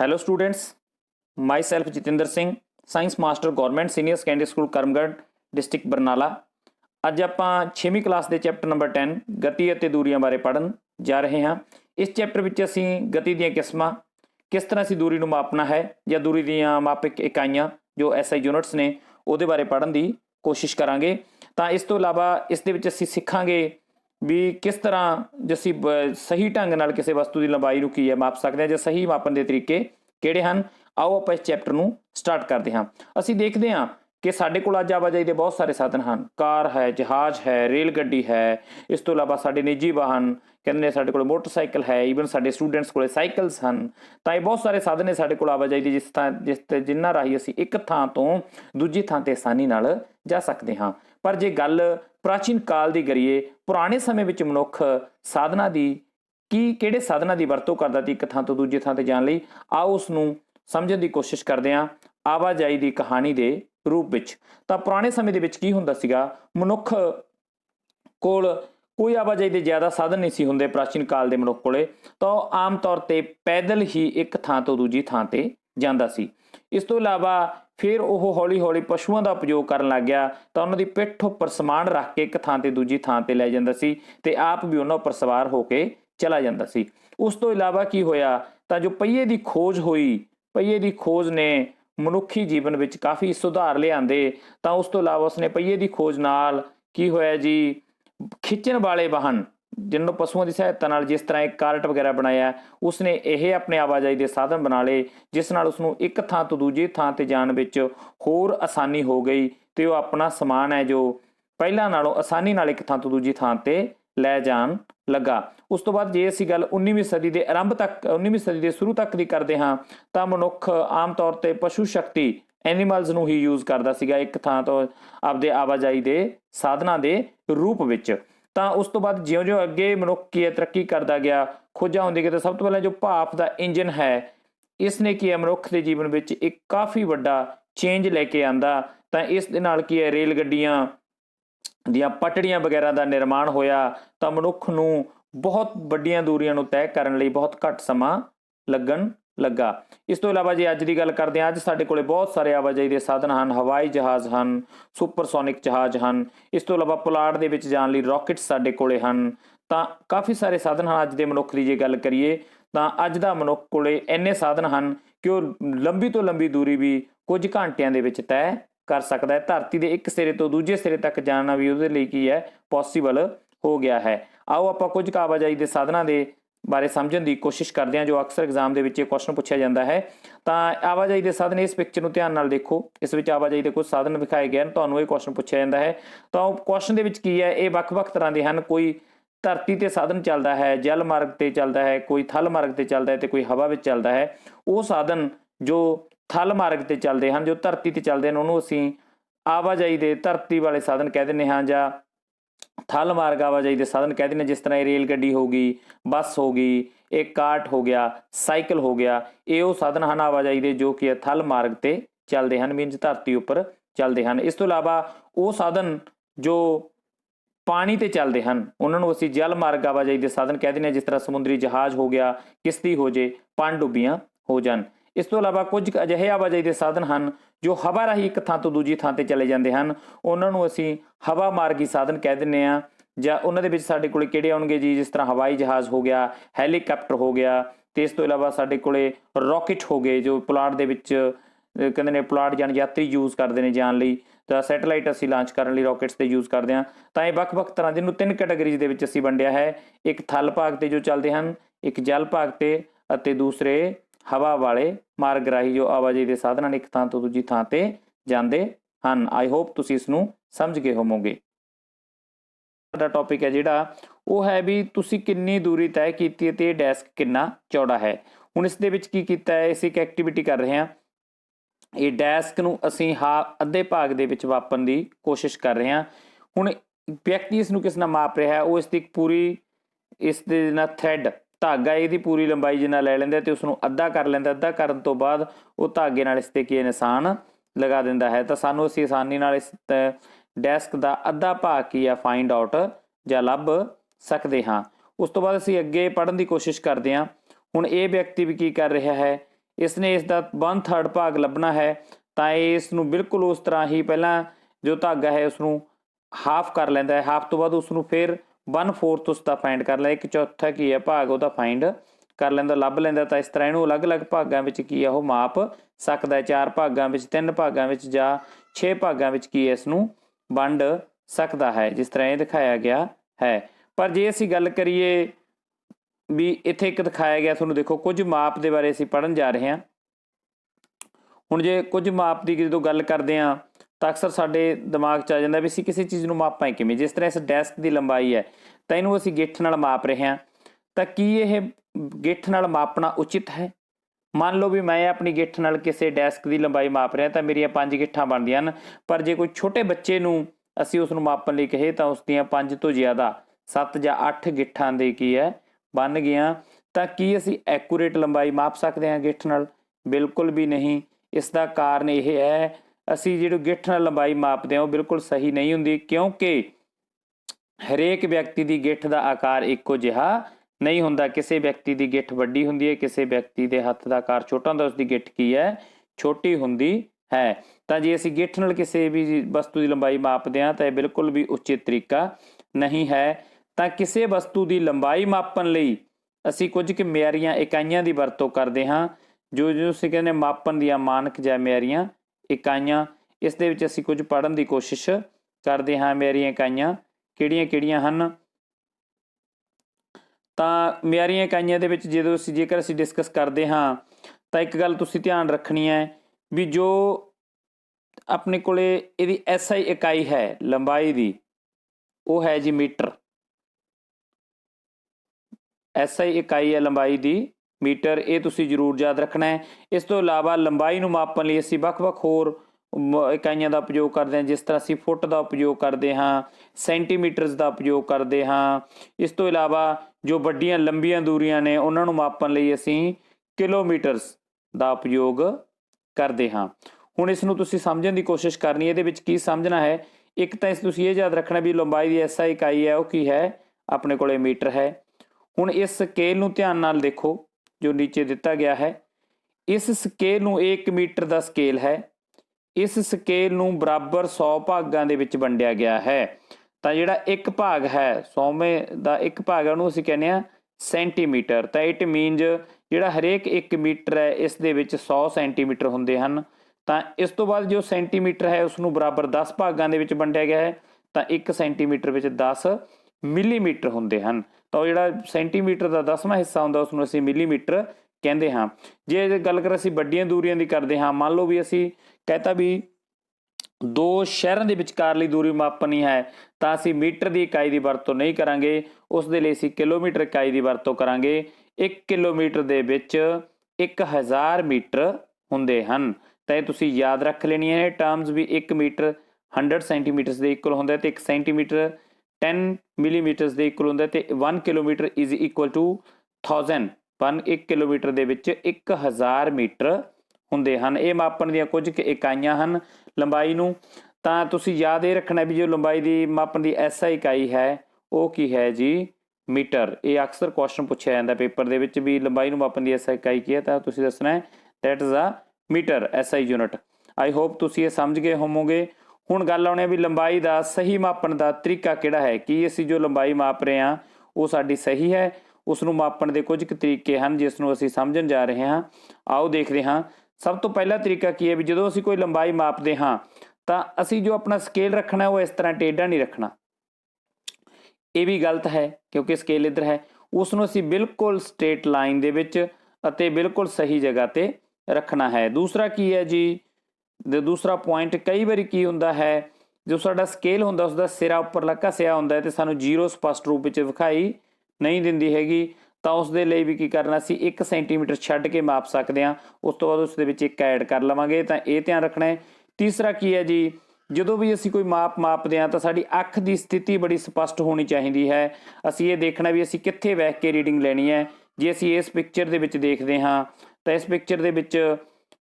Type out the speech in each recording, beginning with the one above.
Hello students myself Jatinder Singh science master government senior secondary school Karamgarh district Barnala ਅੱਜ ਆਪਾਂ 6ਵੀਂ class ਦੇ chapter number 10 ਗਤੀ ਅਤੇ ਦੂਰੀਆਂ ਬਾਰੇ ਪੜਨ ਜਾ ਰਹੇ ਹਾਂ। ਇਸ ਚੈਪਟਰ ਵਿੱਚ ਅਸੀਂ ਗਤੀ ਦੀਆਂ ਕਿਸਮਾਂ, ਕਿਸ ਤਰ੍ਹਾਂ ਅਸੀਂ ਦੂਰੀ ਨੂੰ ਮਾਪਣਾ ਹੈ ਜਾਂ ਦੂਰੀ ਦੀਆਂ ਮਾਪਕ ਇਕਾਈਆਂ ਜੋ ਐਸਆਈ ਯੂਨਿਟਸ ਨੇ, ਉਹਦੇ ਬਾਰੇ ਪੜਨ ਦੀ ਕੋਸ਼ਿਸ਼ ਕਰਾਂਗੇ। ਤਾਂ ਇਸ ਤੋਂ ਇਲਾਵਾ ਇਸ ਦੇ ਵਿੱਚ ਅਸੀਂ ਸਿੱਖਾਂਗੇ ਵੀ ਕਿਸ ਤਰ੍ਹਾਂ ਜੇ ਅਸੀਂ ਸਹੀ ਢੰਗ ਨਾਲ ਕਿਸੇ ਵਸਤੂ ਦੀ ਲੰਬਾਈ ਨੂੰ ਕੀ ਹੈ ਮਾਪ ਸਕਦੇ ਹਾਂ ਜਾਂ ਸਹੀ ਮਾਪਣ ਦੇ ਤਰੀਕੇ ਕਿਹੜੇ ਹਨ, ਆਓ ਆਪਾਂ ਇਸ ਚੈਪਟਰ ਨੂੰ ਸਟਾਰਟ ਕਰਦੇ ਹਾਂ। ਅਸੀਂ ਦੇਖਦੇ ਹਾਂ ਕਿ ਸਾਡੇ ਕੋਲ ਅੱਜ ਆਵਾਜਾਈ ਦੇ ਬਹੁਤ ਸਾਰੇ ਸਾਧਨ ਹਨ। ਕਾਰ ਹੈ, ਜਹਾਜ਼ ਹੈ ਰੇਲ ਗੱਡੀ ਹੈ, ਇਸ ਤੋਂ ਇਲਾਵਾ ਸਾਡੇ ਨਿੱਜੀ ਵਾਹਨ, ਕਹਿੰਦੇ ਨੇ ਸਾਡੇ ਕੋਲ ਮੋਟਰਸਾਈਕਲ ਹੈ ਈਵਨ ਸਾਡੇ ਸਟੂਡੈਂਟਸ ਕੋਲ ਸਾਈਕਲਸ ਹਨ। ਤਾਂ ਇਹ ਬਹੁਤ ਸਾਰੇ ਸਾਧਨ ਨੇ ਸਾਡੇ ਕੋਲ ਆਵਾਜਾਈ ਦੇ, ਜਿਸ ਤਾਂ, ਜਿਸ ਤੇ ਜਿੰਨਾ ਰਾਹੀਂ ਅਸੀਂ ਇੱਕ ਥਾਂ ਤੋਂ ਦੂਜੀ ਥਾਂ ਤੇ ਆਸਾਨੀ ਨਾਲ ਜਾ ਸਕਦੇ ਹਾਂ। ਪਰ ਜੇ ਗੱਲ ਪ੍ਰਾਚੀਨ ਕਾਲ ਦੀ ਕਰੀਏ, ਪੁਰਾਣੇ ਸਮੇਂ ਵਿੱਚ ਮਨੁੱਖ ਸਾਧਨਾਂ ਦੀ ਕੀ, ਕਿਹੜੇ ਸਾਧਨਾਂ ਦੀ ਵਰਤੋਂ ਕਰਦਾ ਸੀ ਇੱਕ ਥਾਂ ਤੋਂ ਦੂਜੀ ਥਾਂ ਤੇ ਜਾਣ ਲਈ? ਆਓ ਉਸ ਨੂੰ ਸਮਝਣ ਦੀ ਕੋਸ਼ਿਸ਼ ਕਰਦੇ ਹਾਂ ਆਵਾਜਾਈ ਦੀ ਕਹਾਣੀ ਦੇ ਰੂਪ ਵਿੱਚ। ਤਾਂ ਪੁਰਾਣੇ ਸਮੇਂ ਦੇ ਵਿੱਚ ਕੀ ਹੁੰਦਾ ਸੀਗਾ? ਮਨੁੱਖ ਕੋਲ ਕੋਈ ਆਵਾਜਾਈ ਦੇ ਜ਼ਿਆਦਾ ਸਾਧਨ ਨਹੀਂ ਸੀ ਹੁੰਦੇ ਪ੍ਰਾਚੀਨ ਕਾਲ ਦੇ ਮਨੁੱਖ ਕੋਲੇ, ਤਾਂ ਉਹ ਆਮ ਤੌਰ ਤੇ ਪੈਦਲ ਹੀ ਇੱਕ ਥਾਂ ਤੋਂ ਦੂਜੀ ਥਾਂ ਤੇ ਜਾਂਦਾ ਸੀ। ਇਸ ਤੋਂ ਇਲਾਵਾ ਫਿਰ ਉਹ ਹੌਲੀ-ਹੌਲੀ ਪਸ਼ੂਆਂ ਦਾ ਉਪਯੋਗ ਕਰਨ ਲੱਗ ਗਿਆ ਤਾਂ ਉਹਨਾਂ ਦੀ ਪਿੱਠ ਉੱਪਰ ਸਮਾਨ ਰੱਖ ਕੇ ਇੱਕ ਥਾਂ ਤੇ ਦੂਜੀ ਥਾਂ ਤੇ ਲੈ ਜਾਂਦਾ ਸੀ ਤੇ ਆਪ ਵੀ ਉਹਨਾਂ ਉੱਪਰ ਸਵਾਰ ਹੋ ਕੇ ਚਲਾ ਜਾਂਦਾ ਸੀ। ਉਸ ਤੋਂ ਇਲਾਵਾ ਕੀ ਹੋਇਆ? ਤਾਂ ਜੋ ਪਹੀਏ ਦੀ ਖੋਜ ਹੋਈ, ਪਹੀਏ ਦੀ ਖੋਜ ਨੇ ਮਨੁੱਖੀ ਜੀਵਨ ਵਿੱਚ ਕਾਫੀ ਸੁਧਾਰ ਲਿਆਂਦੇ, ਤਾਂ ਉਸ ਤੋਂ ਇਲਾਵਾ ਉਸਨੇ ਪਹੀਏ ਦੀ ਖੋਜ ਨਾਲ ਕੀ ਹੋਇਆ ਜੀ? ਖਿੱਚਣ ਵਾਲੇ ਵਾਹਨ ਜਿਹਨੂੰ ਪਸ਼ੂਆਂ ਦੀ ਸਹਾਇਤਾ ਨਾਲ ਜਿਸ ਤਰ੍ਹਾਂ ਇੱਕ ਕਾਰਟ ਵਗੈਰਾ ਬਣਾਇਆ, ਉਸਨੇ ਇਹ ਆਪਣੇ ਆਵਾਜਾਈ ਦੇ ਸਾਧਨ ਬਣਾ ਲਏ, ਜਿਸ ਨਾਲ ਉਸਨੂੰ ਇੱਕ ਥਾਂ ਤੋਂ ਦੂਜੀ ਥਾਂ ਤੇ ਜਾਣ ਵਿੱਚ ਹੋਰ ਆਸਾਨੀ ਹੋ ਗਈ ਤੇ ਉਹ ਆਪਣਾ ਸਮਾਨ ਹੈ ਜੋ ਪਹਿਲਾਂ ਨਾਲੋਂ ਆਸਾਨੀ ਨਾਲ ਇੱਕ ਥਾਂ ਤੋਂ ਦੂਜੀ ਥਾਂ ਤੇ ਲੈ ਜਾਣ ਲੱਗਾ। ਉਸ ਤੋਂ ਬਾਅਦ ਜੇ ਅਸੀਂ ਗੱਲ 19ਵੀਂ ਸਦੀ ਦੇ ਆਰੰਭ ਤੱਕ 19ਵੀਂ ਸਦੀ ਦੇ ਸ਼ੁਰੂ ਤੱਕ ਦੀ ਕਰਦੇ ਹਾਂ, ਤਾਂ ਮਨੁੱਖ ਆਮ ਤੌਰ ਤੇ ਪਸ਼ੂ ਸ਼ਕਤੀ ਐਨੀਮਲਸ ਨੂੰ ਹੀ ਯੂਜ਼ ਕਰਦਾ ਸੀਗਾ ਇੱਕ ਥਾਂ ਤੋਂ ਆਪਦੇ ਆਵਾਜਾਈ ਦੇ ਸਾਧਨਾਂ ਦੇ ਰੂਪ ਵਿੱਚ। ਤਾਂ ਉਸ ਤੋਂ ਬਾਅਦ ਜਿਉਂ-ਜਿਉਂ ਅੱਗੇ ਮਨੁੱਖ ਕੀ ਹੈ, ਤਰੱਕੀ ਕਰਦਾ ਗਿਆ, ਖੋਜਾਂ ਹੁੰਦੀ ਗਈ ਤਾਂ ਸਭ ਤੋਂ ਪਹਿਲਾਂ ਜੋ ਭਾਪ ਦਾ ਇੰਜਨ ਹੈ, ਇਸ ਨੇ ਕੀ ਹੈ, ਮਨੁੱਖ ਦੇ ਜੀਵਨ ਵਿੱਚ ਇੱਕ ਕਾਫੀ ਵੱਡਾ ਚੇਂਜ ਲੈ ਕੇ ਆਂਦਾ। ਤਾਂ ਇਸ ਦੇ ਨਾਲ ਕੀ ਹੈ, ਰੇਲ ਗੱਡੀਆਂ ਦੀਆਂ ਪਟੜੀਆਂ ਵਗੈਰਾ ਦਾ ਨਿਰਮਾਣ ਹੋਇਆ, ਤਾਂ ਮਨੁੱਖ ਨੂੰ ਬਹੁਤ ਵੱਡੀਆਂ ਦੂਰੀਆਂ ਨੂੰ ਤੈਅ ਕਰਨ ਲਈ ਬਹੁਤ ਘੱਟ ਸਮਾਂ ਲੱਗਣ ਲੱਗਾ। ਇਸ ਤੋਂ ਇਲਾਵਾ ਜੇ ਅੱਜ ਦੀ ਗੱਲ ਕਰਦੇ ਹਾਂ, ਅੱਜ ਸਾਡੇ ਕੋਲੇ ਬਹੁਤ ਸਾਰੇ ਆਵਾਜਾਈ ਦੇ ਸਾਧਨ ਹਨ, ਹਵਾਈ ਜਹਾਜ਼ ਹਨ ਸੁਪਰਸੋਨਿਕ ਜਹਾਜ਼ ਹਨ। ਇਸ ਤੋਂ ਇਲਾਵਾ ਪੁਲਾੜ ਦੇ ਵਿੱਚ ਜਾਣ ਲਈ ਰਾਕੇਟਸ ਸਾਡੇ ਕੋਲੇ ਹਨ। ਤਾਂ ਕਾਫੀ ਸਾਰੇ ਸਾਧਨ ਹਨ ਅੱਜ ਦੇ ਮਨੁੱਖ ਦੀ ਜੇ ਗੱਲ ਕਰੀਏ, ਤਾਂ ਅੱਜ ਦਾ ਮਨੁੱਖ ਕੋਲੇ ਇੰਨੇ ਸਾਧਨ ਹਨ ਕਿ ਉਹ ਲੰਬੀ ਤੋਂ ਲੰਬੀ ਦੂਰੀ ਵੀ ਕੁਝ ਘੰਟਿਆਂ ਦੇ ਵਿੱਚ ਤੈਅ ਕਰ ਸਕਦਾ ਹੈ। ਧਰਤੀ ਦੇ ਇੱਕ ਸਿਰੇ ਤੋਂ ਦੂਜੇ ਸਿਰੇ ਤੱਕ ਜਾਣਾ ਵੀ ਉਹਦੇ ਲਈ ਕੀ ਹੈ ਪੋਸੀਬਲ ਹੋ ਗਿਆ ਹੈ। ਆਓ ਆਪਾਂ ਕੁਝ ਕੁ ਆਵਾਜਾਈ ਦੇ ਸਾਧਨਾਂ ਦੇ ਬਾਰੇ ਸਮਝਣ ਦੀ ਕੋਸ਼ਿਸ਼ ਕਰਦੇ ਹਾਂ, ਜੋ ਅਕਸਰ ਐਗਜ਼ਾਮ ਦੇ ਵਿੱਚ ਇਹ ਕੁਐਸਚਨ ਪੁੱਛਿਆ ਜਾਂਦਾ ਹੈ। ਤਾਂ ਆਵਾਜਾਈ ਦੇ ਸਾਧਨ ਇਸ ਪਿਕਚਰ ਨੂੰ ਧਿਆਨ ਨਾਲ ਦੇਖੋ। ਇਸ ਵਿੱਚ ਆਵਾਜਾਈ ਦੇ ਕੁਝ ਸਾਧਨ ਵਿਖਾਏ ਗਏ ਹਨ, ਤੁਹਾਨੂੰ ਇਹ ਕੁਐਸਚਨ ਪੁੱਛਿਆ ਜਾਂਦਾ ਹੈ। ਤਾਂ ਉਹ ਕੁਐਸਚਨ ਦੇ ਵਿੱਚ ਕੀ ਹੈ? ਇਹ ਵੱਖ-ਵੱਖ ਤਰ੍ਹਾਂ ਦੇ ਹਨ। ਕੋਈ ਧਰਤੀ ਤੇ ਸਾਧਨ ਚੱਲਦਾ ਹੈ, ਜਲ ਮਾਰਗ ਤੇ ਚੱਲਦਾ ਹੈ, ਕੋਈ ਥਲ ਮਾਰਗ ਤੇ ਚੱਲਦਾ ਹੈ ਤੇ ਕੋਈ ਹਵਾ ਵਿੱਚ ਚੱਲਦਾ ਹੈ। ਉਹ ਸਾਧਨ ਜੋ ਥਲ ਮਾਰਗ ਤੇ ਚੱਲਦੇ ਹਨ, ਜੋ ਧਰਤੀ ਤੇ ਚੱਲਦੇ ਹਨ, ਉਹਨੂੰ ਅਸੀਂ ਆਵਾਜਾਈ ਦੇ ਧਰਤੀ ਵਾਲੇ ਸਾਧਨ ਕਹਿ ਦਿੰਦੇ ਹਾਂ ਜਾਂ ਥਲ ਮਾਰਗ ਆਵਾਜਾਈ ਦੇ ਸਾਧਨ ਕਹਿ ਦਿੰਦੇ ਹਾਂ, ਜਿਸ ਤਰ੍ਹਾਂ ਇਹ ਰੇਲ ਗੱਡੀ ਹੋ ਗਈ ਬੱਸ ਹੋ ਗਈ ਇਹ ਕਾਰਟ ਹੋ ਗਿਆ ਸਾਈਕਲ ਹੋ ਗਿਆ ਇਹ ਉਹ ਸਾਧਨ ਹਨ ਆਵਾਜਾਈ ਦੇ ਜੋ ਕਿ ਹੈ ਥਲ ਮਾਰਗ ਤੇ ਚੱਲਦੇ ਹਨ ਮੀਨਸ ਧਰਤੀ ਉੱਪਰ ਚੱਲਦੇ ਹਨ। ਇਸ ਤੋਂ ਇਲਾਵਾ ਉਹ ਸਾਧਨ ਜੋ ਪਾਣੀ ਤੇ ਚੱਲਦੇ ਹਨ ਉਹਨਾਂ ਨੂੰ ਅਸੀਂ ਜਲ ਮਾਰਗ ਆਵਾਜਾਈ ਦੇ ਸਾਧਨ ਕਹਿ ਦਿੰਦੇ ਹਾਂ ਜਿਸ ਤਰ੍ਹਾਂ ਸਮੁੰਦਰੀ ਜਹਾਜ਼ ਹੋ ਗਿਆ ਕਿਸ਼ਤੀ ਹੋ ਜੇ ਪਣਡੁੱਬੀਆਂ ਹੋ ਜਾਣ। ਇਸ ਤੋਂ ਇਲਾਵਾ ਕੁਝ ਅਜਿਹੇ ਆਵਾਜਾਈ ਦੇ ਸਾਧਨ ਹਨ ਜੋ ਹਵਾ ਰਾਹੀਂ ਇੱਕ ਥਾਂ ਤੋਂ ਦੂਜੀ ਥਾਂ ਤੇ ਚਲੇ ਜਾਂਦੇ ਹਨ, ਉਹਨਾਂ ਨੂੰ ਅਸੀਂ ਹਵਾ ਮਾਰਗੀ ਸਾਧਨ ਕਹਿ ਦਿੰਦੇ ਆ ਜਾਂ ਉਹਨਾਂ ਦੇ ਵਿੱਚ ਸਾਡੇ ਕੋਲੇ ਕਿਹੜੇ ਆਉਣਗੇ ਜੀ? ਜਿਸ ਤਰ੍ਹਾਂ ਹਵਾਈ ਜਹਾਜ਼ ਹੋ ਗਿਆ, ਹੈਲੀਕਾਪਟਰ ਹੋ ਗਿਆ, ਤੇ ਇਸ ਤੋਂ ਇਲਾਵਾ ਸਾਡੇ ਕੋਲੇ ਰਾਕੇਟ ਹੋ ਗਏ, ਜੋ ਪੁਲਾੜ ਦੇ ਵਿੱਚ ਕਹਿੰਦੇ ਨੇ ਪੁਲਾੜ ਜਾਣ ਯਾਤਰੀ ਯੂਜ਼ ਕਰਦੇ ਨੇ ਜਾਣ ਲਈ, ਤਾਂ ਸੈਟੇਲਾਈਟ ਅਸੀਂ ਲਾਂਚ ਕਰਨ ਲਈ ਰਾਕੇਟਸ ਤੇ ਯੂਜ਼ ਕਰਦੇ ਹਾਂ। ਤਾਂ ਇਹ ਵੱਖ-ਵੱਖ ਤਰ੍ਹਾਂ ਦੇ ਨੂੰ ਤਿੰਨ ਕੈਟਾਗਰੀਜ਼ ਦੇ ਵਿੱਚ ਅਸੀਂ ਵੰਡਿਆ ਹੈ, ਇੱਕ ਥਲ ਭਾਗ ਤੇ ਜੋ ਚੱਲਦੇ ਹਨ, ਇੱਕ ਜਲ ਭਾਗ ਤੇ ਅਤੇ ਦੂਸਰੇ ਹਵਾ ਵਾਲੇ ਮਾਰਗ ਰਾਹੀਂ ਜੋ ਆਵਾਜਾਈ ਦੇ ਸਾਧਨਾਂ ਇੱਕ ਥਾਂ ਤੋਂ ਦੂਜੀ ਥਾਂ ਤੇ ਜਾਂਦੇ ਹਨ। ਆਈ ਹੋਪ ਤੁਸੀਂ ਇਸ ਨੂੰ ਸਮਝ ਗਏ ਹੋਵੋਗੇ। ਸਾਡਾ ਟੌਪਿਕ ਹੈ ਜਿਹੜਾ, ਉਹ ਹੈ ਵੀ ਤੁਸੀਂ ਕਿੰਨੀ ਦੂਰੀ ਤੈਅ ਕੀਤੀ ਹੈ ਤੇ ਇਹ ਡੈਸਕ ਕਿੰਨਾ ਚੌੜਾ ਹੈ। ਹੁਣ ਇਸ ਦੇ ਵਿੱਚ ਕੀ ਕੀਤਾ ਹੈ, ਅਸੀਂ ਇੱਕ ਐਕਟੀਵਿਟੀ ਕਰ ਰਹੇ ਹਾਂ। ਇਹ ਡੈਸਕ ਨੂੰ ਅਸੀਂ ਹਾ ਅੱਧੇ ਭਾਗ ਦੇ ਵਿੱਚ ਵਾਪਰਨ ਦੀ ਕੋਸ਼ਿਸ਼ ਕਰ ਰਹੇ ਹਾਂ। ਹੁਣ ਵਿਅਕਤੀ ਇਸ ਨੂੰ ਕਿਸ ਨਾਲ ਮਾਪ ਰਿਹਾ ਹੈ, ਉਹ ਇਸ ਦੀ ਪੂਰੀ, ਇਸ ਦੇ ਨਾਲ ਥ੍ਰੈਡ ਧਾਗਾ ਇਹਦੀ ਪੂਰੀ ਲੰਬਾਈ ਜਿੰਨਾ ਲੈ ਲੈਂਦਾ ਤੇ ਉਸ ਨੂੰ ਅੱਧਾ ਕਰ ਲੈਂਦਾ, ਅੱਧਾ ਕਰਨ ਤੋਂ ਬਾਅਦ ਉਹ ਧਾਗੇ ਨਾਲ ਇਸ ਤੇ ਕੀ ਨਿਸ਼ਾਨ ਲਗਾ ਦਿੰਦਾ ਹੈ। ਤਾਂ ਸਾਨੂੰ ਅਸੀਂ ਆਸਾਨੀ ਨਾਲ ਇਸ ਡੈਸਕ ਦਾ ਅੱਧਾ ਭਾਗ ਕੀ ਆ ਫਾਈਂਡ ਆਊਟ ਜਾਂ ਲੱਭ ਸਕਦੇ ਹਾਂ। ਉਸ ਤੋਂ ਬਾਅਦ ਅਸੀਂ ਅੱਗੇ ਪੜਨ ਦੀ ਕੋਸ਼ਿਸ਼ ਕਰਦੇ ਹਾਂ। ਹੁਣ ਇਹ ਵਿਅਕਤੀ ਵੀ ਕੀ ਕਰ ਰਿਹਾ ਹੈ? ਇਸ ਨੇ ਇਸ ਦਾ 1/3 ਭਾਗ ਲੱਭਣਾ ਹੈ। ਤਾਂ ਇਹ ਇਸ ਨੂੰ ਬਿਲਕੁਲ ਉਸ ਤਰ੍ਹਾਂ ਹੀ ਪਹਿਲਾਂ ਜੋ ਧਾਗਾ ਹੈ ਉਸ ਨੂੰ ਹਾਫ ਕਰ ਲੈਂਦਾ ਹੈ। ਹਾਫ ਤੋਂ ਬਾਅਦ ਉਸ ਨੂੰ ਫਿਰ 1/4 ਉਸ ਦਾ ਫਾਈਂਡ ਕਰ ਲੈਂਦਾ ਇੱਕ ਚੌਥਾ ਕੀ ਹੈ, ਭਾਗ ਉਹਦਾ ਫਾਈਂਡ ਕਰ ਲੈਂਦਾ, ਲੱਭ ਲੈਂਦਾ, ਤਾਂ ਇਸ ਤਰ੍ਹਾਂ ਇਹਨੂੰ ਅਲੱਗ-ਅਲੱਗ ਭਾਗਾਂ ਵਿੱਚ ਕੀ ਹੈ ਉਹ ਮਾਪ ਸਕਦਾ ਹੈ। ਚਾਰ ਭਾਗਾਂ ਵਿੱਚ, ਤਿੰਨ ਭਾਗਾਂ ਵਿੱਚ ਜਾਂ ਛੇ ਭਾਗਾਂ ਵਿੱਚ ਕੀ ਹੈ ਇਸ ਨੂੰ ਵੰਡ ਸਕਦਾ ਹੈ, ਜਿਸ ਤਰ੍ਹਾਂ ਇਹ ਦਿਖਾਇਆ ਗਿਆ ਹੈ। ਪਰ ਜੇ ਅਸੀਂ ਗੱਲ ਕਰੀਏ ਵੀ ਇੱਥੇ ਇੱਕ ਦਿਖਾਇਆ ਗਿਆ, ਤੁਹਾਨੂੰ ਦੇਖੋ, ਕੁਝ ਮਾਪ ਦੇ ਬਾਰੇ ਅਸੀਂ ਪੜਨ ਜਾ ਰਹੇ ਹਾਂ। ਹੁਣ ਜੇ ਕੁਝ ਮਾਪ ਦੀ ਜਦੋਂ ਗੱਲ ਕਰਦੇ ਹਾਂ ਤਾਂ ਅਕਸਰ ਸਾਡੇ ਦਿਮਾਗ 'ਚ ਆ ਜਾਂਦਾ ਵੀ ਅਸੀਂ ਕਿਸੇ ਚੀਜ਼ ਨੂੰ ਮਾਪਾਂ ਕਿਵੇਂ? ਜਿਸ ਤਰ੍ਹਾਂ ਇਸ ਡੈਸਕ ਦੀ ਲੰਬਾਈ ਹੈ, ਤਾਂ ਇਹਨੂੰ ਅਸੀਂ ਗਿੱਠ ਨਾਲ ਮਾਪ ਰਹੇ ਹਾਂ। ਤਾਂ ਕੀ ਇਹ ਗਿੱਠ ਨਾਲ ਮਾਪਣਾ ਉਚਿਤ ਹੈ? ਮੰਨ ਲਓ ਵੀ ਮੈਂ ਆਪਣੀ ਗਿੱਠ ਨਾਲ ਕਿਸੇ ਡੈਸਕ ਦੀ ਲੰਬਾਈ ਮਾਪ ਰਿਹਾ ਤਾਂ ਮੇਰੀਆਂ ਪੰਜ ਗਿੱਠਾਂ ਬਣਦੀਆਂ ਹਨ, ਪਰ ਜੇ ਕੋਈ ਛੋਟੇ ਬੱਚੇ ਨੂੰ ਅਸੀਂ ਉਸ ਨੂੰ ਮਾਪਣ ਲਈ ਕਹੇ ਤਾਂ ਉਸ ਦੀਆਂ ਪੰਜ ਤੋਂ ਜ਼ਿਆਦਾ 7 ਜਾਂ 8 ਗਿੱਠਾਂ ਦੇ ਕੀ ਹੈ? ਬਣ ਗਿਆ ਤਾਂ ਕੀ ਅਸੀਂ ਐਕੂਰੇਟ ਲੰਬਾਈ ਮਾਪ ਸਕਦੇ ਹਾਂ ਗਿੱਠ ਨਾਲ? ਬਿਲਕੁਲ ਵੀ ਨਹੀਂ। ਇਸ ਦਾ ਕਾਰਨ ਇਹ ਹੈ ਅਸੀਂ ਜਿਹੜੀ ਗਿੱਠ ਨਾਲ ਲੰਬਾਈ ਮਾਪਦੇ ਹਾਂ, ਉਹ ਬਿਲਕੁਲ ਸਹੀ ਨਹੀਂ ਹੁੰਦੀ ਕਿਉਂਕਿ ਹਰੇਕ ਵਿਅਕਤੀ ਦੀ ਗਿੱਠ ਦਾ ਆਕਾਰ ਇੱਕੋ ਜਿਹਾ ਨਹੀਂ ਹੁੰਦਾ। ਕਿਸੇ ਵਿਅਕਤੀ ਦੀ ਗਿੱਠ ਵੱਡੀ ਹੁੰਦੀ ਹੈ, ਕਿਸੇ ਵਿਅਕਤੀ ਦੇ ਹੱਥ ਦਾ ਆਕਾਰ ਛੋਟਾ ਹੁੰਦਾ ਉਸ ਦੀ ਗਿੱਠ ਕੀ ਹੈ? ਛੋਟੀ ਹੁੰਦੀ ਹੈ। ਤਾਂ ਜੇ ਅਸੀਂ ਗਿੱਠ ਨਾਲ ਕਿਸੇ ਵੀ ਵਸਤੂ ਦੀ ਲੰਬਾਈ ਮਾਪਦੇ ਹਾਂ, ਤਾਂ ਇਹ ਬਿਲਕੁਲ ਵੀ ਉਚਿਤ ਤਰੀਕਾ ਨਹੀਂ ਹੈ। ਤਾਂ ਕਿਸੇ ਵਸਤੂ ਦੀ ਲੰਬਾਈ ਮਾਪਣ ਲਈ ਅਸੀਂ ਕੁਝ ਕੁ ਮਿਆਰੀਆਂ ਇਕਾਈਆਂ ਦੀ ਵਰਤੋਂ ਕਰਦੇ ਹਾਂ। ਜੋ ਜੋ ਅਸੀਂ ਕਹਿੰਦੇ ਮਾਪਣ ਦੀਆਂ ਮਾਨਕ ਜਾਂ ਮਿਆਰੀਆਂ ਇਕਾਈਆਂ। ਇਸ ਦੇ ਵਿੱਚ ਅਸੀਂ ਕੁਝ ਪੜਨ ਦੀ ਕੋਸ਼ਿਸ਼ ਕਰਦੇ ਹਾਂ, ਮਿਆਰੀਆਂ ਇਕਾਈਆਂ ਕਿਹੜੀਆਂ-ਕਿਹੜੀਆਂ ਹਨ? ਤਾਂ ਮਿਆਰੀਆਂ ਇਕਾਈਆਂ ਦੇ ਵਿੱਚ ਜਦੋਂ ਅਸੀਂ ਜੇਕਰ ਅਸੀਂ ਡਿਸਕਸ ਕਰਦੇ ਹਾਂ, ਤਾਂ ਇੱਕ ਗੱਲ ਤੁਸੀਂ ਧਿਆਨ ਰੱਖਣੀ ਹੈ ਵੀ ਜੋ ਆਪਣੇ ਕੋਲੇ ਇਹਦੀ ਐਸਆਈ ਇਕਾਈ ਹੈ, ਲੰਬਾਈ ਦੀ, ਉਹ ਹੈ ਜੀ ਮੀਟਰ। ਐਸਆਈ ਇਕਾਈ ਹੈ ਲੰਬਾਈ ਦੀ ਮੀਟਰ, ਇਹ ਤੁਸੀਂ ਜ਼ਰੂਰ ਯਾਦ ਰੱਖਣਾ ਹੈ। ਇਸ ਤੋਂ ਇਲਾਵਾ ਲੰਬਾਈ ਨੂੰ ਮਾਪਣ ਲਈ ਅਸੀਂ ਵੱਖ-ਵੱਖ ਹੋਰ ਇਕਾਈਆਂ ਦਾ ਉਪਯੋਗ ਕਰਦੇ ਹਾਂ, ਜਿਸ ਤਰ੍ਹਾਂ ਅਸੀਂ ਫੁੱਟ ਦਾ ਉਪਯੋਗ ਕਰਦੇ ਹਾਂ, ਸੈਂਟੀਮੀਟਰਸ ਦਾ ਉਪਯੋਗ ਕਰਦੇ ਹਾਂ। ਇਸ ਤੋਂ ਇਲਾਵਾ ਜੋ ਵੱਡੀਆਂ, ਲੰਬੀਆਂ ਦੂਰੀਆਂ ਨੇ, ਉਹਨਾਂ ਨੂੰ ਮਾਪਣ ਲਈ ਅਸੀਂ ਕਿਲੋਮੀਟਰਸ ਦਾ ਉਪਯੋਗ ਕਰਦੇ ਹਾਂ। ਹੁਣ ਇਸ ਨੂੰ ਤੁਸੀਂ ਸਮਝਣ ਦੀ ਕੋਸ਼ਿਸ਼ ਕਰਨੀ ਹੈ, ਇਹਦੇ ਵਿੱਚ ਕੀ ਸਮਝਣਾ ਹੈ? ਇੱਕ ਤਾਂ ਇਸ ਤੁਸੀਂ ਇਹ ਯਾਦ ਰੱਖਣਾ ਵੀ ਲੰਬਾਈ ਦੀ ਐਸਆਈ ਇਕਾਈ ਹੈ, ਉਹ ਕੀ ਹੈ? ਆਪਣੇ ਕੋਲੇ ਮੀਟਰ ਹੈ। ਹੁਣ ਇਸ ਸਕੇਲ ਨੂੰ ਧਿਆਨ ਨਾਲ ਦੇਖੋ। ਜੋ ਨੀਚੇ ਦਿੱਤਾ ਗਿਆ ਹੈ, ਇਸ ਸਕੇਲ ਨੂੰ 1 ਮੀਟਰ ਦਾ ਸਕੇਲ ਹੈ। ਇਸ ਸਕੇਲ ਨੂੰ ਬਰਾਬਰ 100 ਭਾਗਾਂ ਦੇ ਵਿੱਚ ਵੰਡਿਆ ਗਿਆ ਹੈ। ਤਾਂ ਜਿਹੜਾ ਇੱਕ ਭਾਗ ਹੈ 100ਵੇਂ ਦਾ ਇੱਕ ਭਾਗ ਹੈ ਉਹਨੂੰ ਅਸੀਂ ਕਹਿੰਦੇ ਆ ਸੈਂਟੀਮੀਟਰ ਤਾਂ ਇਟ ਮੀਨਜ਼ ਜਿਹੜਾ ਹਰੇਕ 1 ਮੀਟਰ ਹੈ, ਇਸ ਦੇ ਵਿੱਚ 100 ਸੈਂਟੀਮੀਟਰ ਹੁੰਦੇ ਹਨ। ਤਾਂ ਇਸ ਤੋਂ ਬਾਅਦ ਜੋ ਸੈਂਟੀਮੀਟਰ ਹੈ ਉਸ ਨੂੰ ਬਰਾਬਰ 10 ਭਾਗਾਂ ਦੇ ਵਿੱਚ ਵੰਡਿਆ ਗਿਆ ਹੈ। ਤਾਂ 1 ਸੈਂਟੀਮੀਟਰ ਵਿੱਚ 10 ਮਿਲੀਮੀਟਰ ਹੁੰਦੇ ਹਨ। ਤਾਂ ਉਹ ਜਿਹੜਾ ਸੈਂਟੀਮੀਟਰ ਦਾ 10ਵਾਂ ਹਿੱਸਾ ਹੁੰਦਾ ਉਸ ਨੂੰ ਅਸੀਂ ਮਿਲੀਮੀਟਰ ਕਹਿੰਦੇ ਹਾਂ। ਜੇ ਗੱਲ ਕਰ ਅਸੀਂ ਵੱਡੀਆਂ ਦੂਰੀਆਂ ਦੀ ਕਰਦੇ ਹਾਂ, ਮੰਨ ਲਓ ਵੀ ਅਸੀਂ ਕਹਤਾ ਵੀ ਦੋ ਸ਼ਹਿਰਾਂ ਦੇ ਵਿਚਕਾਰਲੀ ਦੂਰੀ ਮਾਪਣੀ ਹੈ, ਤਾਂ ਅਸੀਂ ਮੀਟਰ ਦੀ ਇਕਾਈ ਦੀ ਵਰਤੋਂ ਨਹੀਂ ਕਰਾਂਗੇ। ਉਸ ਦੇ ਲਈ ਅਸੀਂ ਕਿਲੋਮੀਟਰ ਇਕਾਈ ਦੀ ਵਰਤੋਂ ਕਰਾਂਗੇ। 1 ਕਿਲੋਮੀਟਰ ਦੇ ਵਿੱਚ 1000 ਮੀਟਰ ਹੁੰਦੇ ਹਨ। ਤਾਂ ਇਹ ਤੁਸੀਂ ਯਾਦ ਰੱਖ ਲੈਣੀਆਂ ਨੇ ਟਰਮਸ ਵੀ 1 ਮੀਟਰ 100 ਸੈਂਟੀਮੀਟਰ ਦੇ ਇਕੁਅਲ ਹੁੰਦਾ ਹੈ ਤੇ 1 ਸੈਂਟੀਮੀਟਰ 10 ਮਿਲੀਮੀਟਰਸ ਦੇ ਇਕੁਅਲ ਹੁੰਦਾ ਹੈ ਤੇ 1 kilometre is equal to 1000 1 1 kilometre ਦੇ ਵਿੱਚ 1000 ਮੀਟਰ ਹੁੰਦੇ ਹਨ। ਇਹ ਮਾਪਣ ਦੀਆਂ ਕੁਝ ਕੁ ਇਕਾਈਆਂ ਹਨ ਲੰਬਾਈ ਨੂੰ। ਤਾਂ ਤੁਸੀਂ ਯਾਦ ਇਹ ਰੱਖਣਾ ਵੀ ਜੋ ਲੰਬਾਈ ਦੀ ਮਾਪਣ ਦੀ ਐਸਆਈ ਇਕਾਈ ਹੈ, ਉਹ ਕੀ ਹੈ ਜੀ? ਮੀਟਰ। ਇਹ ਅਕਸਰ ਕੁਐਸਚਨ ਪੁੱਛਿਆ ਜਾਂਦਾ ਪੇਪਰ ਦੇ ਵਿੱਚ ਵੀ ਲੰਬਾਈ ਨੂੰ ਮਾਪਣ ਦੀ ਐਸਆਈ ਇਕਾਈ ਕੀ ਹੈ, ਤਾਂ ਤੁਸੀਂ ਦੱਸਣਾ ਹੈ that is a metre SI unit I hope ਤੁਸੀਂ ਇਹ ਸਮਝ ਗਏ ਹੋਵੋਗੇ। ਹੁਣ ਗੱਲ ਆਉਣੀ ਹੈ ਵੀ ਲੰਬਾਈ ਦਾ, ਸਹੀ ਮਾਪਣ ਦਾ ਤਰੀਕਾ ਕਿਹੜਾ ਹੈ? ਕੀ ਅਸੀਂ ਜੋ ਲੰਬਾਈ ਮਾਪ ਰਹੇ ਹਾਂ, ਉਹ ਸਾਡੀ ਸਹੀ ਹੈ? ਉਸ ਨੂੰ ਮਾਪਣ ਦੇ ਕੁਝ ਕੁ ਤਰੀਕੇ ਹਨ ਜਿਸ ਨੂੰ ਅਸੀਂ ਸਮਝਣ ਜਾ ਰਹੇ ਹਾਂ। ਆਓ ਦੇਖਦੇ ਹਾਂ। ਸਭ ਤੋਂ ਪਹਿਲਾ ਤਰੀਕਾ ਕੀ ਹੈ ਵੀ ਜਦੋਂ ਅਸੀਂ ਕੋਈ ਲੰਬਾਈ ਮਾਪਦੇ ਹਾਂ, ਤਾਂ ਅਸੀਂ ਜੋ ਆਪਣਾ ਸਕੇਲ ਰੱਖਣਾ, ਉਹ ਇਸ ਤਰ੍ਹਾਂ ਟੇਢਾ ਨਹੀਂ ਰੱਖਣਾ। ਇਹ ਵੀ ਗਲਤ ਹੈ, ਕਿਉਂਕਿ ਸਕੇਲ ਇੱਧਰ ਹੈ। ਉਸ ਨੂੰ ਅਸੀਂ ਬਿਲਕੁਲ ਸਟ੍ਰੇਟ ਲਾਈਨ ਦੇ ਵਿੱਚ ਅਤੇ ਬਿਲਕੁਲ ਸਹੀ ਜਗ੍ਹਾ ਤੇ ਰੱਖਣਾ ਹੈ। ਦੂਸਰਾ ਕੀ ਹੈ ਜੀ? ਦੇ ਦੂਸਰਾ ਪੁਆਇੰਟ ਕਈ ਵਾਰੀ ਕੀ ਹੁੰਦਾ ਹੈ, ਜੋ ਸਾਡਾ ਸਕੇਲ ਹੁੰਦਾ ਉਸ ਦਾ ਸਿਰਾ ਉੱਪਰਲਾ ਘਸਿਆ ਹੁੰਦਾ ਹੈ ਤੇ ਸਾਨੂੰ ਜ਼ੀਰੋ ਸਪਸ਼ਟ ਰੂਪ ਵਿੱਚ ਵਿਖਾਈ ਨਹੀਂ ਦਿੰਦੀ ਹੈਗੀ, ਤਾਂ ਉਸ ਦੇ ਲਈ ਵੀ ਕੀ ਕਰਨਾ ਸੀ 1 ਸੈਂਟੀਮੀਟਰ ਛੱਡ ਕੇ ਮਾਪ ਸਕਦੇ ਹਾਂ, ਉਸ ਤੋਂ ਬਾਅਦ ਉਸ ਦੇ ਵਿੱਚ ਇੱਕ ਐਡ ਕਰ ਲਵਾਂਗੇ, ਤਾਂ ਇਹ ਧਿਆਨ ਰੱਖਣਾ ਹੈ। ਤੀਸਰਾ ਕੀ ਹੈ ਜੀ, ਜਦੋਂ ਵੀ ਅਸੀਂ ਕੋਈ ਮਾਪ ਮਾਪਦੇ ਹਾਂ, ਤਾਂ ਸਾਡੀ ਅੱਖ ਦੀ ਸਥਿਤੀ ਬੜੀ ਸਪਸ਼ਟ ਹੋਣੀ ਚਾਹੀਦੀ ਹੈ। ਅਸੀਂ ਇਹ ਦੇਖਣਾ ਵੀ ਅਸੀਂ ਕਿੱਥੇ ਬੈਠ ਕੇ ਰੀਡਿੰਗ ਲੈਣੀ ਹੈ, ਜੇ ਅਸੀਂ ਇਸ ਪਿਕਚਰ ਦੇ ਵਿੱਚ ਦੇਖਦੇ ਹਾਂ, ਤਾਂ ਇਸ ਪਿਕਚਰ ਦੇ ਵਿੱਚ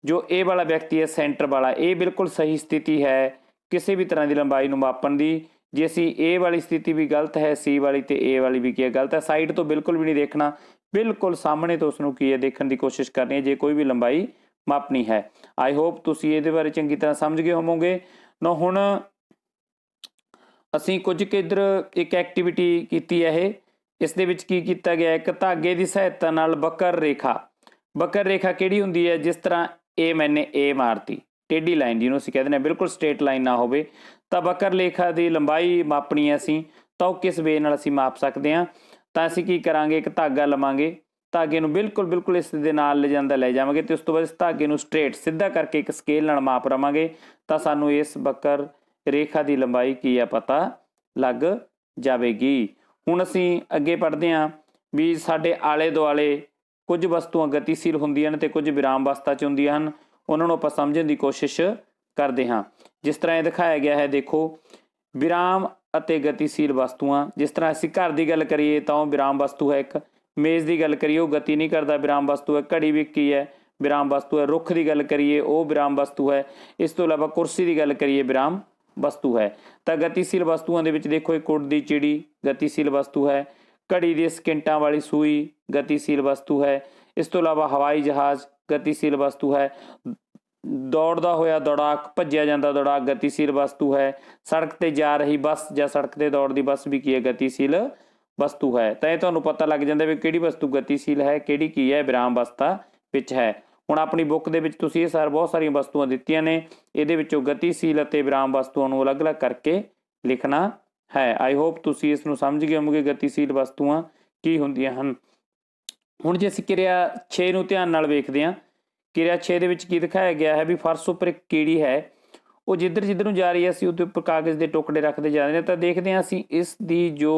ਜੋ ਇਹ ਵਾਲਾ ਵਿਅਕਤੀ ਹੈ, ਸੈਂਟਰ ਵਾਲਾ, ਇਹ ਬਿਲਕੁਲ ਸਹੀ ਸਥਿਤੀ ਹੈ, ਕਿਸੇ ਵੀ ਤਰ੍ਹਾਂ ਦੀ ਲੰਬਾਈ ਨੂੰ ਮਾਪਣ ਦੀ। ਜੇ ਅਸੀਂ A ਵਾਲੀ ਸਥਿਤੀ ਵੀ ਗਲਤ ਹੈ, C ਵਾਲੀ ਤੇ A ਵਾਲੀ ਵੀ ਕੀ ਹੈ, ਗਲਤ ਹੈ ਸਾਈਡ ਤੋਂ ਬਿਲਕੁਲ ਵੀ ਨਹੀਂ ਦੇਖਣਾ। ਬਿਲਕੁਲ ਸਾਹਮਣੇ ਤੋਂ ਉਸ ਨੂੰ ਕੀ ਹੈ, ਦੇਖਣ ਦੀ ਕੋਸ਼ਿਸ਼ ਕਰਨੀ ਹੈ, ਜੇ ਕੋਈ ਵੀ ਲੰਬਾਈ ਮਾਪਣੀ ਹੈ। ਆਈ ਹੋਪ ਤੁਸੀਂ ਇਹਦੇ ਬਾਰੇ ਚੰਗੀ ਤਰ੍ਹਾਂ ਸਮਝ ਗਏ ਹੋਵੋਗੇ। ਨਾ ਹੁਣ ਅਸੀਂ ਕੁਝ ਕੁ ਇੱਧਰ ਇੱਕ ਐਕਟੀਵਿਟੀ ਕੀਤੀ ਹੈ ਇਹ। ਇਸ ਦੇ ਵਿੱਚ ਕੀ ਕੀਤਾ ਗਿਆ ਇੱਕ ਧਾਗੇ ਦੀ ਸਹਾਇਤਾ ਨਾਲ ਬਕਰ ਰੇਖਾ। ਬਕਰ ਰੇਖਾ ਕਿਹੜੀ ਹੁੰਦੀ ਹੈ? ਜਿਸ ਤਰ੍ਹਾਂ ਇਹ ਮੈਨੇ ਏ ਮਾਰਤੀ। ਟੇਢੀ ਲਾਈਨ ਜਿਹਨੂੰ ਅਸੀਂ ਕਹਿੰਦੇ ਨੇ, ਬਿਲਕੁਲ ਸਟ੍ਰੇਟ ਲਾਈਨ ਨਾ ਹੋਵੇ। ਤਾਂ ਬਕਰ ਰੇਖਾ ਦੀ ਲੰਬਾਈ ਮਾਪਣੀ ਹੈ ਅਸੀਂ, ਤਾਂ ਉਹ ਕਿਸ ਵੇ ਨਾਲ ਅਸੀਂ ਮਾਪ ਸਕਦੇ ਹਾਂ? ਤਾਂ ਅਸੀਂ ਕੀ ਕਰਾਂਗੇ? ਇੱਕ ਧਾਗਾ ਲਵਾਂਗੇ। ਧਾਗੇ ਨੂੰ ਬਿਲਕੁਲ ਬਿਲਕੁਲ ਇਸ ਦੇ ਨਾਲ ਲੈ ਜਾਂਦਾ, ਲੈ ਜਾਵਾਂਗੇ ਤੇ ਉਸ ਤੋਂ ਬਾਅਦ ਇਸ ਧਾਗੇ ਨੂੰ ਸਟ੍ਰੇਟ, ਸਿੱਧਾ ਕਰਕੇ ਇੱਕ ਸਕੇਲ ਨਾਲ ਮਾਪ ਰਵਾਂਗੇ। ਤਾਂ ਸਾਨੂੰ ਇਸ ਬਕਰ ਰੇਖਾ ਦੀ ਲੰਬਾਈ ਕੀ ਆ ਪਤਾ ਲੱਗ ਜਾਵੇਗੀ। ਹੁਣ ਅਸੀਂ ਅੱਗੇ ਪੜ੍ਹਦੇ ਹਾਂ ਵੀ ਸਾਡੇ ਆਲੇ ਦੁਆਲੇ ਕੁਝ ਵਸਤੂਆਂ ਗਤੀਸ਼ੀਲ ਹੁੰਦੀਆਂ ਨੇ ਤੇ ਕੁਝ ਵਿਰਾਮ ਅਵਸਥਾ 'ਚ ਹੁੰਦੀਆਂ ਹਨ। ਉਹਨਾਂ ਨੂੰ ਆਪਾਂ ਸਮਝਣ ਦੀ ਕੋਸ਼ਿਸ਼ ਕਰਦੇ ਹਾਂ। ਜਿਸ ਤਰ੍ਹਾਂ ਇਹ ਦਿਖਾਇਆ ਗਿਆ ਹੈ, ਦੇਖੋ, ਵਿਰਾਮ ਅਤੇ ਗਤੀਸ਼ੀਲ ਵਸਤੂਆਂ। ਜਿਸ ਤਰ੍ਹਾਂ ਅਸੀਂ ਘਰ ਦੀ ਗੱਲ ਕਰੀਏ ਤਾਂ ਉਹ ਵਿਰਾਮ ਵਸਤੂ ਹੈ ਇੱਕ। ਮੇਜ਼ ਦੀ ਗੱਲ ਕਰੀਏ, ਉਹ ਗਤੀ ਨਹੀਂ ਕਰਦਾ, ਵਿਰਾਮ ਵਸਤੂ ਹੈ। ਘੜੀ ਵੀ ਕੀ ਹੈ ਵਿਰਾਮ ਵਸਤੂ ਹੈ। ਰੁੱਖ ਦੀ ਗੱਲ ਕਰੀਏ, ਉਹ ਵਿਰਾਮ ਵਸਤੂ ਹੈ। ਇਸ ਤੋਂ ਇਲਾਵਾ ਕੁਰਸੀ ਦੀ ਗੱਲ ਕਰੀਏ, ਵਿਰਾਮ ਵਸਤੂ ਹੈ। ਤਾਂ ਗਤੀਸ਼ੀਲ ਵਸਤੂਆਂ ਦੇ ਵਿੱਚ ਦੇਖੋ ਇਹ ਇੱਕ ਦੀ ਚਿੜੀ ਗਤੀਸ਼ੀਲ ਵਸਤੂ ਹੈ। ਘੜੀ ਦੀ ਸਕਿੰਟਾਂ ਵਾਲੀ ਸੂਈ ਗਤੀਸ਼ੀਲ ਵਸਤੂ ਹੈ। ਇਸ ਤੋਂ ਇਲਾਵਾ ਹਵਾਈ ਜਹਾਜ਼ ਗਤੀਸ਼ੀਲ ਵਸਤੂ ਹੈ। ਦੌੜਦਾ ਹੋਇਆ ਦੌੜਾਕ, ਭੱਜਿਆ ਜਾਂਦਾ ਦੌੜਾਕ ਗਤੀਸ਼ੀਲ ਵਸਤੂ ਹੈ। ਸੜਕ ਤੇ ਜਾ ਰਹੀ ਬੱਸ ਜਾਂ ਸੜਕ ਤੇ ਦੌੜਦੀ ਬੱਸ ਵੀ ਕੀ ਹੈ? ਗਤੀਸ਼ੀਲ ਵਸਤੂ ਹੈ। ਤਾਂ ਇਹ ਤੁਹਾਨੂੰ ਪਤਾ ਲੱਗ ਜਾਂਦਾ ਵੀ ਕਿਹੜੀ ਵਸਤੂ ਗਤੀਸ਼ੀਲ ਹੈ, ਕਿਹੜੀ ਕੀ ਹੈ, ਵਿਰਾਮ ਅਵਸਥਾ ਵਿੱਚ ਹੈ। ਹੁਣ ਆਪਣੀ ਬੁੱਕ ਦੇ ਵਿੱਚ ਤੁਸੀਂ ਇਹ ਸਾਰ ਬਹੁਤ ਸਾਰੀਆਂ ਵਸਤੂਆਂ ਦਿੱਤੀਆਂ ਨੇ। ਇਹਦੇ ਵਿੱਚੋਂ ਗਤੀਸ਼ੀਲ ਅਤੇ ਵਿਰਾਮ ਵਸਤੂਆਂ ਨੂੰ ਅਲੱਗ-ਅਲੱਗ ਕਰਕੇ ਲਿਖਣਾ ਹੈ। ਆਈ ਹੋਪ ਤੁਸੀਂ ਇਸ ਨੂੰ ਸਮਝ ਗਏ ਹੋਵੋਗੇ, ਗਤੀਸ਼ੀਲ ਵਸਤੂਆਂ ਕੀ ਹੁੰਦੀਆਂ ਹਨ। ਹੁਣ ਜੇ ਅਸੀਂ ਕਿਰਿਆ 6 ਨੂੰ ਧਿਆਨ ਨਾਲ ਵੇਖਦੇ ਹਾਂ, ਕਿਰਿਆ 6 ਦੇ ਵਿੱਚ ਕੀ ਦਿਖਾਇਆ ਗਿਆ ਹੈ ਵੀ ਫਰਸ਼ ਉੱਪਰ ਇੱਕ ਕੀੜੀ ਹੈ। ਉਹ ਜਿੱਧਰ ਜਿੱਧਰ ਨੂੰ ਜਾ ਰਹੀ ਹੈ, ਅਸੀਂ ਉਹਦੇ ਉੱਪਰ ਕਾਗਜ਼ ਦੇ ਟੁਕੜੇ ਰੱਖਦੇ ਜਾ ਰਹੇ ਹਾਂ ਤਾਂ ਦੇਖਦੇ ਹਾਂ ਅਸੀਂ ਇਸ ਦੀ ਜੋ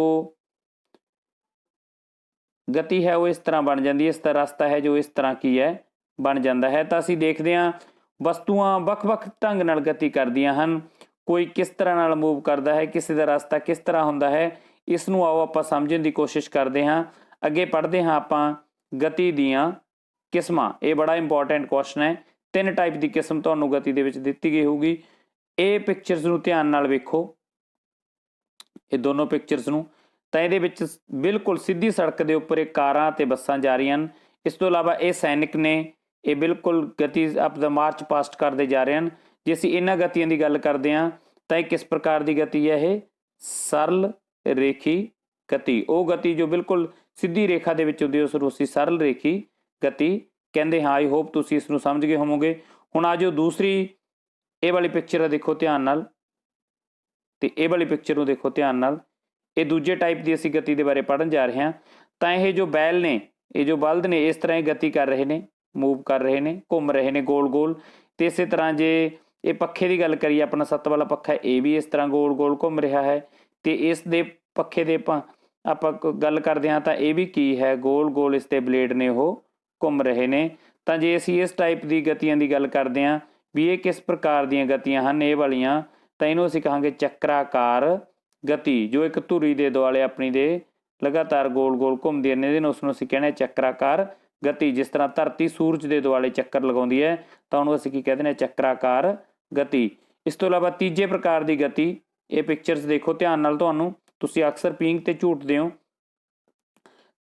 ਗਤੀ ਹੈ, ਉਹ ਇਸ ਤਰ੍ਹਾਂ ਬਣ ਜਾਂਦੀ ਹੈ, ਇਸ ਤਰ੍ਹਾਂ ਰਸਤਾ ਹੈ ਜੋ ਇਸ ਤਰ੍ਹਾਂ ਕੀ ਹੈ, ਬਣ ਜਾਂਦਾ ਹੈ। ਤਾਂ ਅਸੀਂ ਦੇਖਦੇ ਹਾਂ, ਵਸਤੂਆਂ ਵੱਖ-ਵੱਖ ਢੰਗ ਨਾਲ ਗਤੀ ਕਰਦੀਆਂ ਹਨ। ਕੋਈ ਕਿਸ ਤਰ੍ਹਾਂ ਨਾਲ ਮੂਵ ਕਰਦਾ ਹੈ, ਕਿਸੇ ਦਾ ਰਸਤਾ ਕਿਸ ਤਰ੍ਹਾਂ ਹੁੰਦਾ ਹੈ ਇਸ ਨੂੰ ਆਓ ਆਪਾਂ ਸਮਝਣ ਦੀ ਕੋਸ਼ਿਸ਼ ਕਰਦੇ ਹਾਂ। ਅੱਗੇ ਪੜ੍ਹਦੇ ਹਾਂ ਆਪਾਂ ਗਤੀ ਦੀਆਂ ਕਿਸਮਾਂ। ਇਹ ਬੜਾ ਇੰਪੋਰਟੈਂਟ ਕੁਐਸਚਨ ਹੈ। ਤਿੰਨ ਟਾਈਪ ਦੀ ਕਿਸਮ ਤੁਹਾਨੂੰ ਗਤੀ ਦੇ ਵਿੱਚ ਦਿੱਤੀ ਗਈ ਹੋਊਗੀ। ਇਹ ਪਿਕਚਰਸ ਨੂੰ ਧਿਆਨ ਨਾਲ ਵੇਖੋ। ਇਹ ਦੋਨੋਂ ਪਿਕਚਰਸ ਨੂੰ। ਤਾਂ ਇਹਦੇ ਵਿੱਚ ਬਿਲਕੁਲ ਸਿੱਧੀ ਸੜਕ ਦੇ ਉੱਪਰ ਇਹ ਕਾਰਾਂ ਤੇ ਬੱਸਾਂ ਜਾ ਰਹੀਆਂ ਹਨ। ਇਸ ਤੋਂ ਇਲਾਵਾ ਇਹ ਸੈਨਿਕ ਨੇ, ਇਹ ਬਿਲਕੁਲ ਗਤੀ ਆਪ ਦਾ ਮਾਰਚ ਪਾਸਟ ਕਰਦੇ ਜਾ ਰਹੇ ਹਨ। ਜੇ ਅਸੀਂ ਇਹਨਾਂ ਗਤੀਆਂ ਦੀ ਗੱਲ ਕਰਦੇ ਹਾਂ, ਤਾਂ ਇਹ ਕਿਸ ਪ੍ਰਕਾਰ ਦੀ ਗਤੀ ਹੈ ਇਹ? ਸਰਲ ਰੇਖੀ ਗਤੀ। ਉਹ ਗਤੀ ਜੋ ਬਿਲਕੁਲ ਸਿੱਧੀ ਰੇਖਾ ਦੇ ਵਿੱਚ ਹੁੰਦੀ ਹੈ, ਉਸ ਨੂੰ ਅਸੀਂ ਸਰਲ ਰੇਖੀ ਗਤੀ ਕਹਿੰਦੇ ਹਾਂ। ਆਈ ਹੋਪ ਤੁਸੀਂ ਇਸ ਨੂੰ ਸਮਝ ਗਏ ਹੋਵੋਗੇ। ਹੁਣ ਆਜੋ ਦੂਸਰੀ, ਇਹ ਵਾਲੀ ਪਿਕਚਰ ਆ ਦੇਖੋ ਧਿਆਨ ਨਾਲ। ਤੇ ਇਹ ਵਾਲੀ ਪਿਕਚਰ ਨੂੰ ਦੇਖੋ ਧਿਆਨ ਨਾਲ। ਇਹ ਦੂਜੇ ਟਾਈਪ ਦੀ ਅਸੀਂ ਗਤੀ ਦੇ ਬਾਰੇ ਪੜਨ ਜਾ ਰਹੇ ਹਾਂ। ਤਾਂ ਇਹ ਜੋ ਬੈਲ ਨੇ, ਇਹ ਜੋ ਬਲਦ ਨੇ, ਇਸ ਤਰ੍ਹਾਂ ਹੀ ਗਤੀ ਕਰ ਰਹੇ ਨੇ ਮੂਵ ਕਰ ਰਹੇ ਨੇ, ਘੁੰਮ ਰਹੇ ਨੇ ਗੋਲ-ਗੋਲ। ਤੇ ਇਸੇ ਤਰ੍ਹਾਂ ਜੇ ਇਹ ਪੱਖੇ ਦੀ ਗੱਲ ਕਰੀਏ, ਆਪਣਾ ਸੱਤ ਵਾਲਾ ਪੱਖਾ ਇਹ ਵੀ ਇਸ ਤਰ੍ਹਾਂ ਗੋਲ-ਗੋਲ ਘੁੰਮ ਰਿਹਾ ਹੈ ਤੇ ਇਸ ਦੇ ਪੱਖੇ ਦੇ ਆਪਾਂ ਆਪਾਂ ਗੱਲ ਕਰਦੇ ਹਾਂ ਤਾਂ ਇਹ ਵੀ ਕੀ ਹੈ ਗੋਲ-ਗੋਲ ਇਸ ਤੇ ਬਲੇਡ ਨੇ ਉਹ ਘੁੰਮ ਰਹੇ ਨੇ। ਤਾਂ ਜੇ ਅਸੀਂ ਇਸ ਟਾਈਪ ਦੀ ਗਤੀਆਂ ਦੀ ਗੱਲ ਕਰਦੇ ਹਾਂ ਵੀ ਇਹ ਕਿਸ ਪ੍ਰਕਾਰ ਦੀਆਂ ਗਤੀਆਂ ਹਨ, ਇਹ ਵਾਲੀਆਂ, ਤਾਂ ਇਹਨੂੰ ਅਸੀਂ ਕਹਾਂਗੇ ਚੱਕਰਾਕਾਰ ਗਤੀ, ਜੋ ਇੱਕ ਧੁਰੀ ਦੇ ਦੁਆਲੇ ਆਪਣੀ ਦੇ ਲਗਾਤਾਰ ਗੋਲ-ਗੋਲ ਘੁੰਮਦੀਆਂ ਰਹਿੰਦੀ ਨੇ ਉਸ ਨੂੰ ਅਸੀਂ ਕਹਿੰਦੇ ਚੱਕਰਾਕਾਰ ਗਤੀ। ਜਿਸ ਤਰ੍ਹਾਂ ਧਰਤੀ ਸੂਰਜ ਦੇ ਦੁਆਲੇ ਚੱਕਰ ਲਗਾਉਂਦੀ ਹੈ, ਤਾਂ ਉਹਨੂੰ ਅਸੀਂ ਕੀ ਕਹਿੰਦੇ ਨੇ, ਚੱਕਰਾਕਾਰ ਗਤੀ। ਇਸ ਤੋਂ ਇਲਾਵਾ ਤੀਜੇ ਪ੍ਰਕਾਰ ਦੀ ਗਤੀ। ਇਹ ਪਿਕਚਰਸ ਦੇਖੋ, ਧਿਆਨ ਨਾਲ ਤੁਹਾਨੂੰ। ਤੁਸੀਂ ਅਕਸਰ ਪੀਂਗ ਤੇ ਝੂਟਦੇ ਹੋ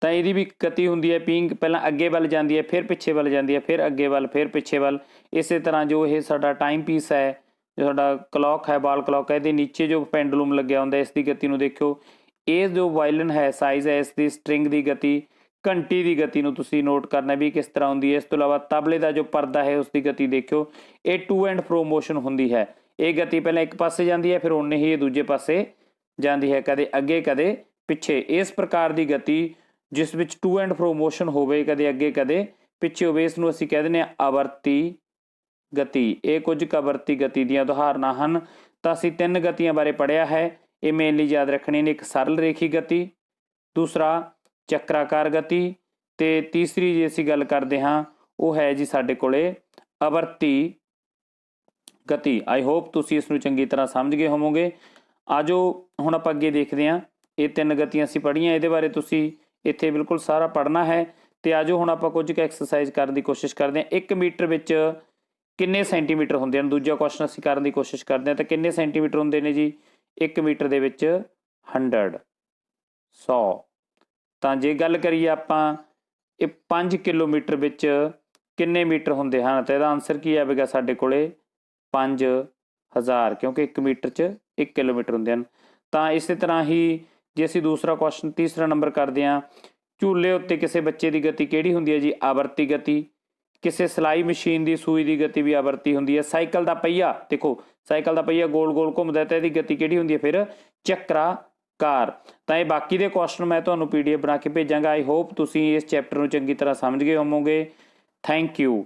ਤਾਂ ਇਹਦੀ ਵੀ ਗਤੀ ਹੁੰਦੀ ਹੈ ਪੀਂਗ ਪਹਿਲਾਂ ਅੱਗੇ ਵੱਲ ਜਾਂਦੀ ਹੈ, ਫਿਰ ਪਿੱਛੇ ਵੱਲ ਜਾਂਦੀ ਹੈ, ਫਿਰ ਅੱਗੇ ਵੱਲ, ਫਿਰ ਪਿੱਛੇ ਵੱਲ। ਇਸੇ ਤਰ੍ਹਾਂ ਜੋ ਇਹ ਸਾਡਾ ਟਾਈਮ ਪੀਸ ਹੈ, ਜੋ ਸਾਡਾ ਕਲੌਕ ਹੈ ਬਾਲ ਕਲੌਕ ਹੈ, ਇਹਦੇ ਨੀਚੇ ਜੋ ਪੈਂਡੂਲਮ ਲੱਗਿਆ ਹੁੰਦਾ, ਇਸ ਦੀ ਗਤੀ ਨੂੰ ਦੇਖਿਓ। ਇਹ ਜੋ ਵਾਇਲਨ ਹੈ ਸਾਈਜ਼ ਹੈ, ਇਸ ਦੀ ਸਟ੍ਰਿੰਗ ਦੀ ਗਤੀ। ਘੰਟੀ ਦੀ ਗਤੀ ਨੂੰ ਤੁਸੀਂ ਨੋਟ ਕਰਨਾ ਵੀ ਕਿਸ ਤਰ੍ਹਾਂ ਹੁੰਦੀ ਹੈ। ਇਸ ਤੋਂ ਇਲਾਵਾ ਤਬਲੇ ਦਾ ਜੋ ਪਰਦਾ ਹੈ, ਉਸ ਦੀ ਗਤੀ ਦੇਖਿਓ। ਇਹ ਟੂ ਐਂਡ ਫਰੋ ਮੋਸ਼ਨ ਹੁੰਦੀ ਹੈ। ਇਹ ਗਤੀ ਪਹਿਲਾਂ ਇੱਕ ਪਾਸੇ ਜਾਂਦੀ ਹੈ, ਫਿਰ ਉਹਨੇ ਹੀ ਇਹ ਦੂਜੇ ਪਾਸੇ ਜਾਂਦੀ ਹੈ, ਕਦੇ ਅੱਗੇ, ਕਦੇ ਪਿੱਛੇ। ਇਸ ਪ੍ਰਕਾਰ ਦੀ ਗਤੀ ਜਿਸ ਵਿੱਚ ਟੂ ਐਂਡ ਫਰੋ ਮੋਸ਼ਨ ਹੋਵੇ, ਕਦੇ ਅੱਗੇ, ਕਦੇ ਪਿੱਛੇ ਹੋਵੇ, ਇਸ ਨੂੰ ਅਸੀਂ ਕਹਿ ਦਿੰਦੇ ਹਾਂ ਆਵਰਤੀ ਗਤੀ। ਇਹ ਕੁਝ ਕੁ ਗਤੀ ਦੀਆਂ ਉਦਾਹਰਨਾਂ ਹਨ। ਤਾਂ ਅਸੀਂ ਤਿੰਨ ਗਤੀਆਂ ਬਾਰੇ ਪੜ੍ਹਿਆ ਹੈ। ਇਹ ਮੇਨਲੀ ਯਾਦ ਰੱਖਣੀ ਨੇ। ਇੱਕ ਸਰਲ ਰੇਖੀ ਗਤੀ, ਦੂਸਰਾ ਚੱਕਰਾਕਾਰ ਗਤੀ ਤੇ ਤੀਸਰੀ ਜੇ ਅਸੀਂ ਗੱਲ ਕਰਦੇ ਹਾਂ, ਉਹ ਹੈ ਜੀ ਸਾਡੇ ਕੋਲੇ ਆਵਰਤੀ ਗਤੀ। ਆਈ ਹੋਪ ਤੁਸੀਂ ਇਸ ਨੂੰ ਚੰਗੀ ਤਰ੍ਹਾਂ ਸਮਝ ਗਏ ਹੋਵੋਗੇ। ਆਜੋ, ਹੁਣ ਆਪਾਂ ਅੱਗੇ ਦੇਖਦੇ ਹਾਂ। ਇਹ ਤਿੰਨ ਗਤੀਆਂ ਅਸੀਂ ਪੜ੍ਹੀਆਂ, ਇਹਦੇ ਬਾਰੇ ਤੁਸੀਂ ਇੱਥੇ ਬਿਲਕੁਲ ਸਾਰਾ ਪੜ੍ਹਨਾ ਹੈ। ਤੇ ਆਜੋ, ਹੁਣ ਆਪਾਂ ਕੁਝ ਕੁ ਐਕਸਰਸਾਈਜ਼ ਕਰਨ ਦੀ ਕੋਸ਼ਿਸ਼ ਕਰਦੇ ਹਾਂ। 1 ਮੀਟਰ ਵਿੱਚ ਕਿੰਨੇ ਸੈਂਟੀਮੀਟਰ ਹੁੰਦੇ ਹਨ? ਦੂਜਾ ਕੁਐਸਚਨ ਅਸੀਂ ਕਰਨ ਦੀ ਕੋਸ਼ਿਸ਼ ਕਰਦੇ ਹਾਂ। ਤਾਂ ਕਿੰਨੇ ਸੈਂਟੀਮੀਟਰ ਹੁੰਦੇ ਨੇ ਜੀ? 1 ਮੀਟਰ ਦੇ ਵਿੱਚ 100 100 ਤਾਂ ਜੇ ਗੱਲ ਕਰੀਏ ਆਪਾਂ, ਇਹ 5 ਕਿਲੋਮੀਟਰ ਵਿੱਚ ਕਿੰਨੇ ਮੀਟਰ ਹੁੰਦੇ ਹਨ? ਤਾਂ ਇਹਦਾ ਆਨਸਰ ਕੀ ਆਵੇਗਾ ਸਾਡੇ ਕੋਲੇ? 5000 ਕਿਉਂਕਿ 1 ਮੀਟਰ 'ਚ 1 ਕਿਲੋਮੀਟਰ ਹੁੰਦੇ ਹਨ। ਤਾਂ ਇਸੇ ਤਰ੍ਹਾਂ ਹੀ ਜੇ ਅਸੀਂ ਦੂਸਰਾ ਕੁਐਸਚਨ ਤੀਸਰਾ ਨੰਬਰ ਕਰਦੇ ਹਾਂ, ਝੂਲੇ ਉੱਤੇ ਕਿਸੇ ਬੱਚੇ ਦੀ ਗਤੀ ਕਿਹੜੀ ਹੁੰਦੀ ਹੈ ਜੀ? ਆਵਰਤੀ ਗਤੀ। ਕਿਸੇ ਸਿਲਾਈ ਮਸ਼ੀਨ ਦੀ, ਸੂਈ ਦੀ ਗਤੀ ਵੀ ਆਵਰਤੀ ਹੁੰਦੀ ਹੈ। ਸਾਈਕਲ ਦਾ ਪਹੀਆ, ਦੇਖੋ, ਸਾਈਕਲ ਦਾ ਪਹੀਆ ਗੋਲ-ਗੋਲ ਘੁੰਮਦਾ ਹੈ ਤਾਂ ਇਹਦੀ ਗਤੀ ਕਿਹੜੀ ਹੁੰਦੀ ਹੈ? ਫਿਰ ਚੱਕਰਾ ਚੱਕਰਾਕਾਰ ਤਾਂ ਇਹ ਬਾਕੀ ਦੇ ਕੁਐਸਚਨ ਮੈਂ ਤੁਹਾਨੂੰ ਪੀਡੀਐਫ ਬਣਾ ਕੇ ਭੇਜਾਂਗਾ। ਆਈ ਹੋਪ ਤੁਸੀਂ ਇਸ ਚੈਪਟਰ ਨੂੰ ਚੰਗੀ ਤਰ੍ਹਾਂ ਸਮਝ ਗਏ ਹੋਵੋਗੇ। Thank you